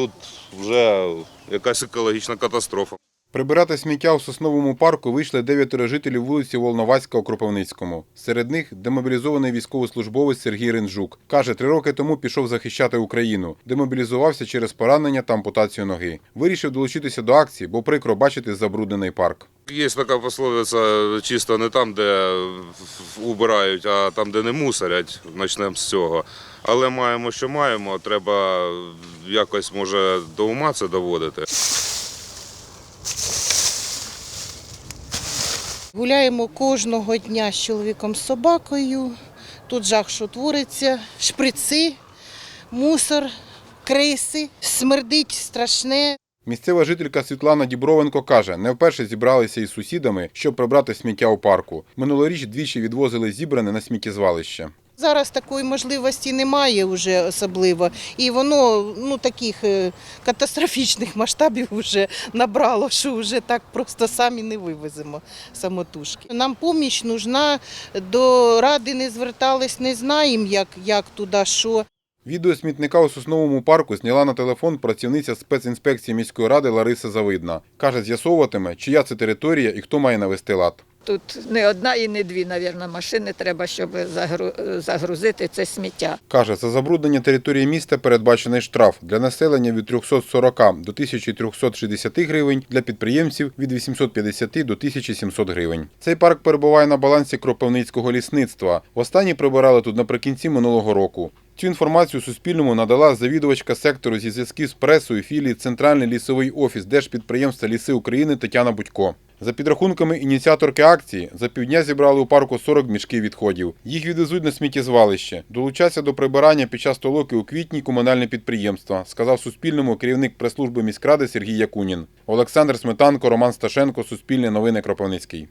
тут вже якась екологічна катастрофа. Прибирати сміття у сосновому парку вийшли дев'ятеро жителів вулиці Волновацька у Кропивницькому. Серед них демобілізований військовослужбовець Сергій Ринжук. Каже, три роки тому пішов захищати Україну. Демобілізувався через поранення та ампутацію ноги. Вирішив долучитися до акції, бо прикро бачити забруднений парк. Є така пословиця чисто не там, де убирають, а там, де не мусорять. Почнемо з цього. Але маємо, що маємо. Треба якось може до ума це доводити. Гуляємо кожного дня з чоловіком з собакою. Тут жах, що твориться, шприци, мусор, криси, смердить страшне. Місцева жителька Світлана Дібровенко каже, не вперше зібралися із сусідами, щоб прибрати сміття у парку. Минулоріч двічі відвозили зібране на сміттєзвалище. Зараз такої можливості немає вже особливо, і воно ну таких е, катастрофічних масштабів вже набрало, що вже так просто самі не вивеземо самотужки. Нам поміч нужна, до ради не звертались, не знаємо, як, як туди, що. Відео смітника у сосновому парку зняла на телефон працівниця спецінспекції міської ради Лариса Завидна. Каже, з'ясовуватиме, чия це територія і хто має навести лад. Тут не одна і не дві, мабуть, машини треба, щоб загру- загрузити це сміття. Каже, за забруднення території міста передбачений штраф для населення від 340 до 1360 гривень, для підприємців від 850 до 1700 гривень. Цей парк перебуває на балансі Кропивницького лісництва. Востаннє прибирали тут наприкінці минулого року. Цю інформацію Суспільному надала завідувачка сектору зі зв'язків з пресою філії Центральний лісовий офіс Держпідприємства Ліси України Тетяна Будько. За підрахунками ініціаторки акції, за півдня зібрали у парку 40 мішків відходів. Їх відвезуть на сміттєзвалище. Долучаться до прибирання під час толоки у квітні комунальне підприємства, сказав Суспільному керівник прес-служби міськради Сергій Якунін. Олександр Сметанко, Роман Сташенко, Суспільне новини Кропивницький.